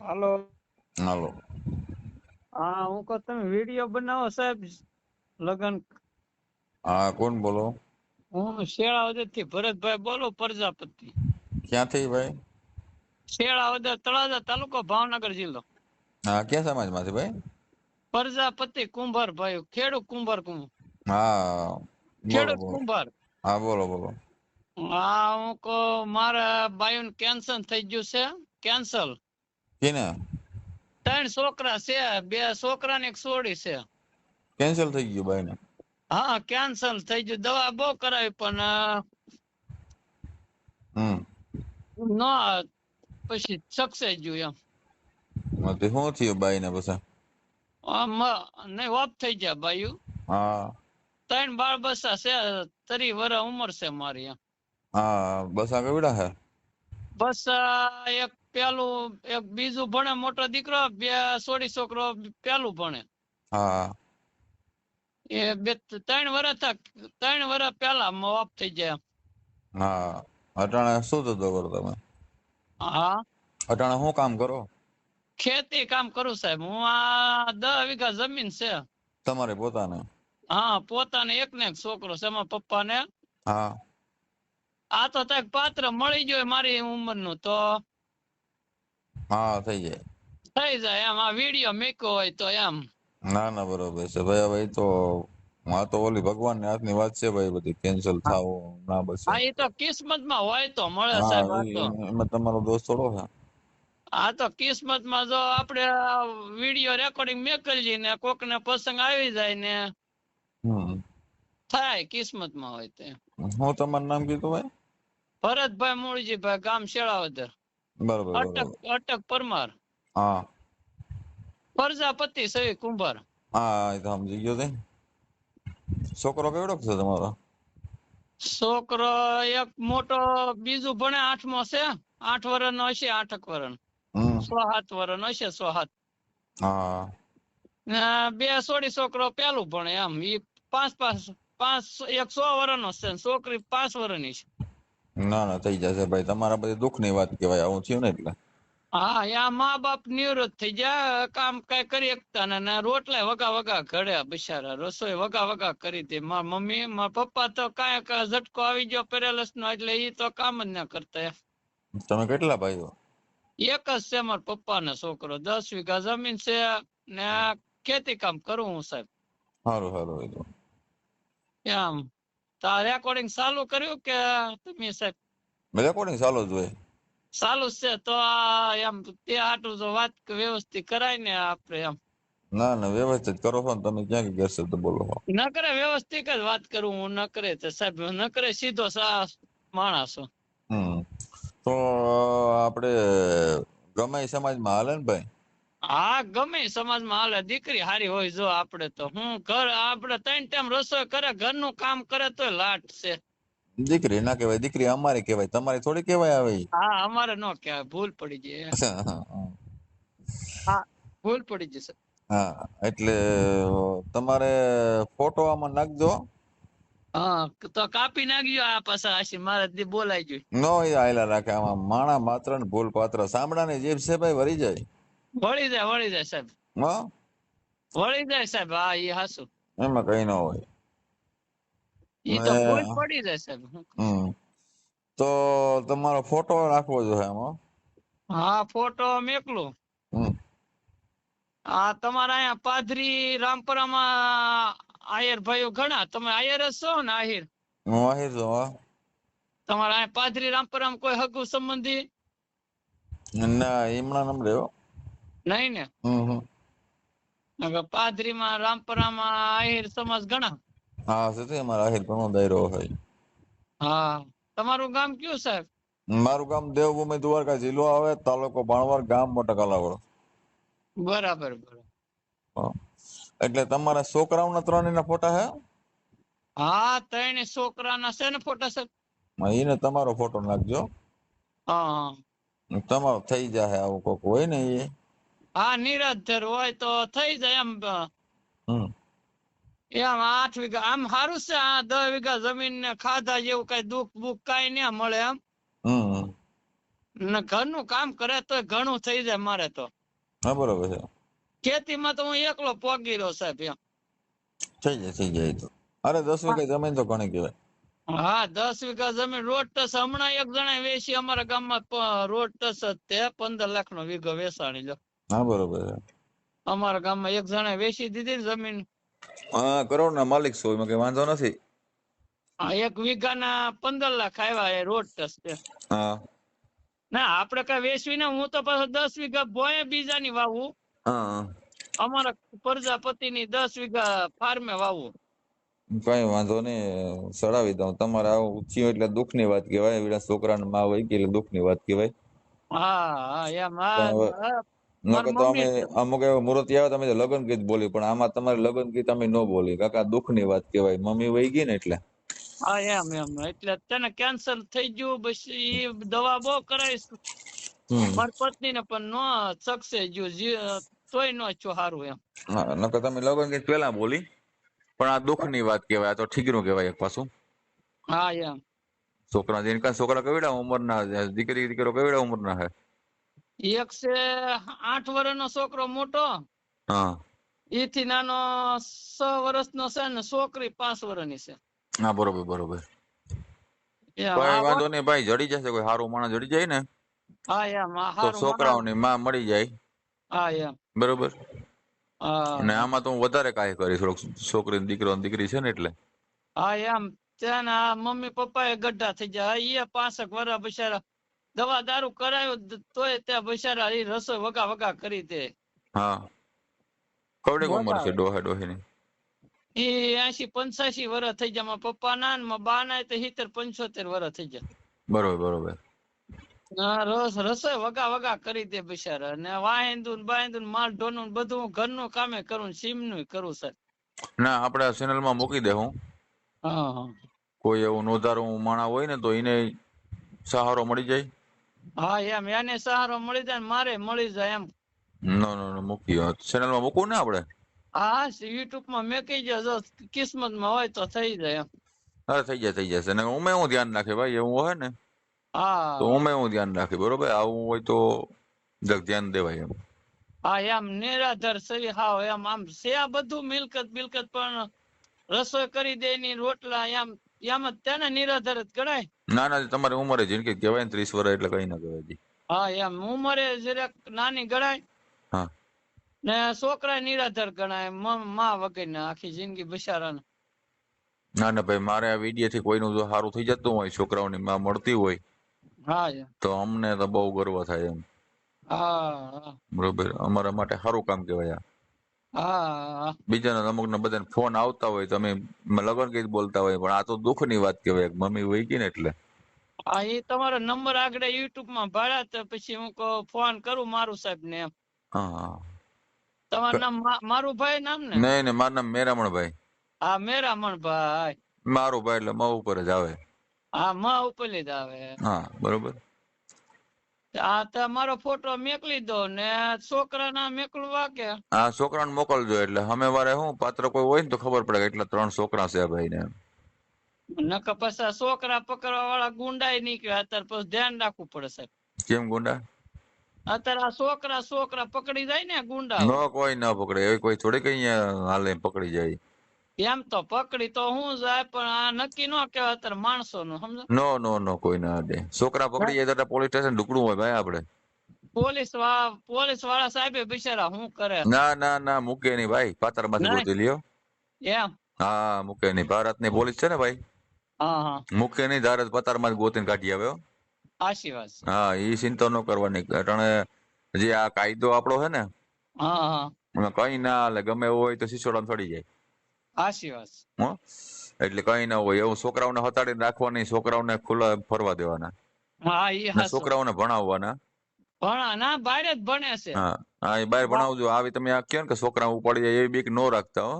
હાલો. હાલો. હા હું કહું તમે વીડિયો બનાવો સાહેબ લગન. હા કોણ બોલો? હું શેળાવદરથી ભરતભાઈ બોલો પ્રજાપતિ. ક્યાંથી ભાઈ? શેળાવદર તળાજા તાલુકો ભાવનગર જિલ્લો. હા ક્યાં સમાજમાંથી ભાઈ? પ્રજાપતિ કુંભાર ભાઈ ખેડૂત કુંભાર કુંભાર. હા બોલો ખેડૂત બોલો. કુંભાર. હા બોલો બોલો. હા હું કહું મારા બાયું કેન્સર થઈ ગયું છે કેન્સલ કેને? ત્રણ છોકરા છે બે છોકરા ને એક છોડી છે. કેન્સલ થઈ ગયું ભાઈ ને હા કેન્સલ થઈ ગયું. દવા બહુ કરાવી પણ હમ. નો પછી સક્સેસ ગયું એમ. શું થયું ભાઈ ને પછી? આમ નહીં ઓફ થઈ ગયા બાયું. હા. ત્રણ બાળ બસા છે તરી વર ઉંમર છે મારી એમ. હા બસા કેવડા વિડા હે? બસ એક પેલું એક બીજું ભણે મોટો દીકરો બે સોડી છોકરો પેલું ભણે. હા. એ બે ત્રણ વર્ષ થા ત્રણ વર્ષ પેલા ઓફ થઈ જાય. હા. અટાણે શું ધંધો કરો તમે? હા. અટાણે શું કામ કરો? ખેતી કામ કરું સાહેબ. હું આ દસ વીઘા જમીન છે. તમારે પોતાને? હા પોતાને એક ને એક છોકરો છે એમાં પપ્પા ને હા. આ તો તક પાત્ર મળી ગયો મારી ઉંમરનું તો. હા થઈ જાય. થઈ જાય એમ આ વીડિયો મેકો હોય તો એમ. ના ના બરોબર છે. ભાઈ હવે તો આ તો ઓલી ભગવાનની હાથની વાત છે ભાઈ બધી કેન્સલ થાવ ના બસ. હા એ તો કિસ્મતમાં હોય તો મળે સાહેબ એમાં તમારો દોસ્ત થોડો છે? આ તો કિસ્મતમાં જો આપણે વીડિયો રેકોર્ડિંગ મેકલીએ ને કોક ને પ્રસંગ આવી જાય ને થાય કિસ્મતમાં હોય તે હું તમારું નામ કીધું ભાઈ? ભરતભાઈ મૂળજીભાઈ ગામ શેળાવદર. બરોબર અટક અટક પરમાર. હા. પ્રજાપતિ સવી કુંભાર. હા એ તો સમજી ગયો તે. છોકરો કેવડો છે તમારો? છોકરો એક મોટો બીજું ભણે આઠમો છે. આઠ વર્ષ નો હશે આઠક વર્ષ સો સાત વર્ષ નો હશે સો સાત. હા. બે સોડી છોકરો પેલું ભણે એમ. ઈ પાંચ પાંચ પાંચ એક સો વર્ષ નો છે છોકરી પાંચ વર્ષની છે. ના ના થઈ જશે ભાઈ. તમારા બધી દુઃખની વાત કહેવાય. આવું થયું ને એટલે? હા યા મા બાપ નિવૃત્ત થઈ ગયા. કામ કઈ કરી શકતા ને ને રોટલા વગા વગા ઘડ્યા બિચારા. રસોઈ વગા વગા કરી હતી. માર મમ્મી માર પપ્પા તો કાંઈ ઝટકો આવી ગયો પેરેલસ નો એટલે એ તો કામ જ ના કરતા તમે કેટલા ભાઈઓ? એક જ છે મારા પપ્પા ને છોકરો. દસ વીઘા જમીન છે ને આ ખેતી કામ કરું હું સાહેબ. સારું સારું એમ. તો રેકોર્ડિંગ ચાલુ કર્યું કે તમે સાહેબ રેકોર્ડિંગ ચાલુ જ હોય. ચાલુ છે તો એમ તે આટલું જો વાત વ્યવસ્થિત કરાય ને આપણે એમ. ના ના વ્યવસ્થિત કરો છો તમે ક્યાં ગેરશબ્દ બોલો છો ન કરે વ્યવસ્થિત જ વાત કરું હું ન કરે તો સાહેબ ન કરે સીધો સા માણસ. તો આપણે ગમે સમાજમાં હાલે ને ભાઈ? હા ગમે સમાજમાં હાલે દીકરી હારી હોય જો આપણે તો. હું ઘર આપણે ત્રણ ટાઈમ રસોઈ કરે ઘરનું કામ કરે તો લાટ છે. દીકરી ના કહેવાય દીકરી અમારે કહેવાય તમારી થોડી કહેવાય આવે હા અમારે ન કહેવાય ભૂલ પડી જાય હા ભૂલ પડી જશે હા એટલે તમારે ફોટો આમાં નાખજો. હા તો કાપી નાખજો આ પાછા આશી મારે દી બોલાઈ ગયું. નો આયલા રાખે આમાં માણા માત્ર ને ભૂલ પાત્ર. સાંભળાની જીભ છે ભાઈ વરી જાય. વળી જાય વળી જાય સાહેબ. હા? વળી જાય સાહેબ હા એ હાસુ એમાં કઈ ન હોય. ઈ તો પડી જાય સાહેબ તો તમારો ફોટો રાખવો જોઈએ હા? ફોટો મેકલું આ તમારા અહીંયા પાદરી રામપરામાં આયર ભાઈઓ ઘણા. તમે આયર જ છો ને આહિર? હું આહિર છું હા. તમારા અહીંયા પાદરી રામપરામાં કોઈ હગુ સંબંધી? ના ઈમણા નંબર હો. નહીં ને? પાદરીમાં રામપરામાં આહિર સમાજ ઘણા હા છે તે અમારા આહિર ઘણો દાયરો હોય. હા. તમારું ગામ કયું સાહેબ મારું ગામ દેવભૂમિ દ્વારકા જિલ્લો આવે તાલુકો ભાણવર ગામ મોટા કલાવડો. બરાબર બરાબર. એટલે તમારા છોકરાઓના ત્રણ એના ફોટા હે? હા ત્રણ છોકરાના છે ને ફોટા સાહેબ એને તમારો ફોટો નાખજો. હા તમારો થઈ જાય આવું કોક હોય ને એ. હા નિરાધર હોય તો થઈ જાય એમ. એમ આઠ વીઘા આમ સારું છે આ દસ વીઘા જમીન ને ખાધા જેવું કઈ દુઃખ બુખ કઈ ના મળે એમ. ને ઘરનું કામ કરે તો ઘણું થઈ જાય મારે તો. હા બરોબર છે. ખેતીમાં તો હું એકલો પોગી રહ્યો સાહેબ એમ. થઈ જાય થઈ જાય તો. અરે દસ વીઘા જમીન તો ઘણી કહેવાય. હા દસ વીઘા જમીન રોડ ટસ હમણાં એક જણા વેચી અમારા ગામમાં રોડ ટસ તે પંદર લાખ નો વીઘો વેચાણી લો હા બરોબર. અમારા ગામમાં એક જણે વેચી દીધી ને જમીન. હા કરોડ ના માલિક છો એમાં કઈ વાંધો નથી. હા, એક વીઘાના પંદર લાખ આવ્યા એ રોડ ટસ્ટે. હા. ના આપડે કઈ વેચવી ને હું તો પાછો દસ વીઘા ભોય બીજાની વાવું. હા. અમારા પ્રજાપતિની દસ વીઘા ફાર્મે વાવું. કઈ વાંધો નહીં સડાવી દઉં. તમારે આવું ઊંચી એટલે દુઃખની વાત કહેવાય. એવડા છોકરાને માં હોય કે દુઃખની વાત કહેવાય. હા હા એમ હા. અમુક એવા મુહૂર્ત આવે તમે લગ્ન ગીત બોલી પણ આમાં તમારે લગ્ન ગીત અમે ન બોલી. કાકા દુઃખની વાત કહેવાય. મમ્મી વહી ગઈ ને એટલે. હા એમ એમ. એટલે તેને કેન્સર થઈ ગયું બસ ઈ દવા બહુ કરાવીશ. મારી પત્ની ને પણ નો સક્સેસ ગયું જી- તોય નો છો સારું એમ. હા નકર તમે લગ્ન ગીત પેલા બોલી. પણ આ દુઃખની વાત કહેવાય આ તો ઠીકરું કહેવાય એક પાછું. હા એમ. છોકરા જેને છોકરા કેવડા ઉંમરના દીકરી દીકરો કેવડા ઉંમરના હે. એક છે આઠ વર્ષનો છોકરો મોટો. હા. ઈ થી નાનો છ વર્ષનો છે ને છોકરી પાંચ વર્ષની છે. હા બરોબર બરોબર. ભાઈ વાંધો નહીં ભાઈ જડી જશે કોઈ સારું માણસ જડી જાય ને હા એમ તો છોકરાઓની માં મળી જાય. હા એમ. બરોબર. અને આમાં તો હું વધારે કાંઈ કરીશ છોકરી ને દીકરો દીકરી છે ને એટલે. હા એમ. ત્યાં મમ્મી પપ્પા એ ગઢા થઈ જાય. એ પાંસઠ વર્ષ બિચારા દવા દારૂ કરાયું તોય ત્યાં બિચારા એ રસોઈ વગા વગા કરી દે. હા. કવડે ઉંમર છે ડોહે ડોહે ની એ એસી પંચ્યાસી વર્ષ થઈ જાય મારા પપ્પા ના ને બા ના તો સિત્તેર પંચોતેર વર્ષ થઈ જાય બરોબર બરોબર. રસ રસોઈ વગા વગા કરી દે બિચારા. ને વાહેંદુ ને બાહેંદુ ને માલ ઢોનુ ને બધું ઘરનું કામે કરું સીમનું કરું સાહેબ. ના આપડે ચેનલમાં મૂકી દે હું. હા હા. કોઈ એવું નોંધારું માણા હોય ને તો એને સહારો મળી જાય. હા એમ. એને સહારો મળી જાય મારે મળી જાય એમ. નો નો નો મૂકી ચેનલમાં મૂકવું ને આપણે? હા યુટ્યુબમાં મેકી જો જો કિસ્મતમાં હોય તો થઈ જાય એમ. હા થઈ જાય થઈ જશે ને ઉમે હું ધ્યાન રાખે ભાઈ? એવું હોય ને? હા. તો ઉમે હું ધ્યાન રાખે બરોબર? આવું હોય તો ધ્યાન દેવાય એમ. હા એમ. નિરાધાર સહી હાવ એમ. આમ છે આ બધું મિલકત બિલકત પણ રસોઈ કરી દે ની રોટલા એમ. જ તેને નિરાધર જ ગણાય. ના ના તમારી ઉંમરે જિંદગી કહેવાય ને ત્રીસ વર્ષ એટલે કઈ ના કહેવાય જી. હા એમ. ઉંમરે જરાક નાની ગણાય. હા. ને છોકરા નિરાધર ગણાય. મ- આખી જિંદગી બિચારાને. ના ના ભાઈ મારે આ વીડિયો થી કોઈનું જો સારું થઈ જતું હોય છોકરાઓની માં મળતી હોય હા તો અમને તો બહુ ગર્વ થાય એમ. હા બરોબર. અમારા માટે સારું કામ કહેવાય હા બીજાને અમુક ને બધાને ફોન આવતા હોય તમે લગન ગીત બોલતા હોય પણ આ તો દુઃખની વાત કહેવાય મમ્મી વહી ગઈ ને એટલે. હા એ તમારો નંબર આગળ યુટ્યુબમાં ભાડા તો પછી હું ફોન કરું મારું સાહેબ ને એમ તમારું નામ મારું ભાઈ નામ ને? નહીં નહીં મારું નામ મેરામણ ભાઈ હા મેરામણ ભાઈ મારું ભાઈ એટલે મા ઉપર જ આવે. હા મ ઉપર જ આવે. હા બરોબર. આ તમારો ફોટો મેકલી દો ને છોકરા ના મેકલવા કે આ છોકરાને મોકલજો એટલે અમે વારે હું પાત્ર કોઈ હોય ને તો ખબર પડે એટલે ત્રણ છોકરા છે ભાઈ ને નકર પછી છોકરા પકડવા વાળા ગુંડાય નીકળ્યા. અત્યારે પછી ધ્યાન રાખવું પડે સાહેબ. કેમ ગુંડા? અત્યારે આ છોકરા છોકરા પકડી જાય ને ગુંડા ન કોઈ ના પકડે. એવી કોઈ થોડી કઈ હાલે પકડી જાય. એમ તો પકડી તો હું જાય પણ આ નક્કી ન કહેવાય અત્યારે માણસો નું સમજો? નો નો નો કોઈ ના અડે છોકરા પકડી જાય તો પોલીસ સ્ટેશન ઢુકડું હોય ભાઈ આપડે. પોલીસવાળા પોલીસવાળા સાહેબે બિચારા શું કરે? ના ના ના મૂકે નહીં ભાઈ. પાતરમાંથી ના. ગોતી લ્યો. એમ? હા મૂકે નહીં. ભારતની પોલીસ છે ને ભાઈ? હા હા. મૂકે નહીં ધારે પતારમાં ગોતીને કાઢી આવ્યો આશીર્વાદ હા એ ચિંતા ન કરવાની. કારણ જે આ કાયદો આપણો છે ને હા હા. કઈ ના ગમે એવું હોય તો સિસોડામાં થોડી જાય. આશીર્વાદ એટલે કઈ ના હોય એવું છોકરાઓને હતાડી રાખવાની છોકરાઓને ખુલ્લા ફરવા દેવાના. હા એ છોકરાઓને ભણાવવાના. ભણા ના બહાર જ ભણે છે. હા હા એ બહાર ભણાવજો. આવી તમે આ કહો ને કે છોકરા ઉપાડી જાય એવી બીક નો રાખતા હો.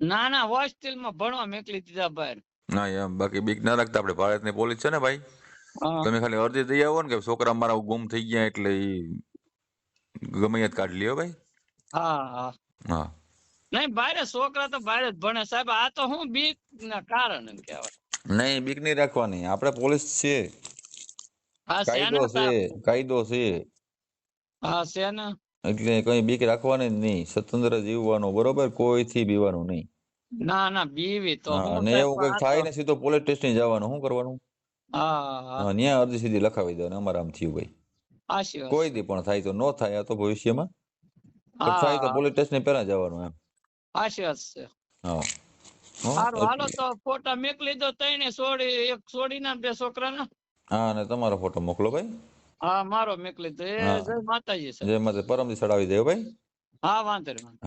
ના ના હોસ્ટેલમાં ભણવા મેકલી દીધા બહાર ના એમ બાકી બીક ના રાખતા. આપણે ભારતની પોલીસ છે ને ભાઈ? તમે ખાલી અરજી દઈ આવો ને કે છોકરા મારા ગુમ થઈ ગયા એટલે ઈ ગમે યાદ કાઢી લ્યો ભાઈ. હા હા. હા. નહીં બારે છોકરા તો બારે જ ભણે. સાહેબ આ તો હું બીક ના કારણ એમ કહેવાય. નહીં બીક નહીં રાખવાની. આપણે પોલીસ છે કાયદો છે કાયદો છે. હા છે ને એટલે કઈ બીક રાખવાની જ નહીં. સ્વતંત્ર જીવવાનું બરોબર? કોઈથી બીવાનું નહીં. ના ના બીવી તો અને એવું કઈ થાય ને સીધો પોલીસ સ્ટેશન જવાનું. શું કરવાનું? હા ન્યા અરજી સીધી લખાવી દેવાની અમારા આમ થયું ભાઈ. કોઈ. દી પણ થાય તો ન થાય આ તો ભવિષ્યમાં. થાય તો પોલીસ સ્ટેશન પહેલા જવાનું એમ. વાત છે સારું હાલો તો ફોટા મોકલી દો તઈને સોડી એક સોડી ના બે છોકરાના. હા અને તમારો ફોટો મોકલો ભાઈ. હા મારો મોકલી દો. એ. જય માતાજી જય માતા માથે પરમથી ચડાવી દેવો ભાઈ. હા વાંધો નહીં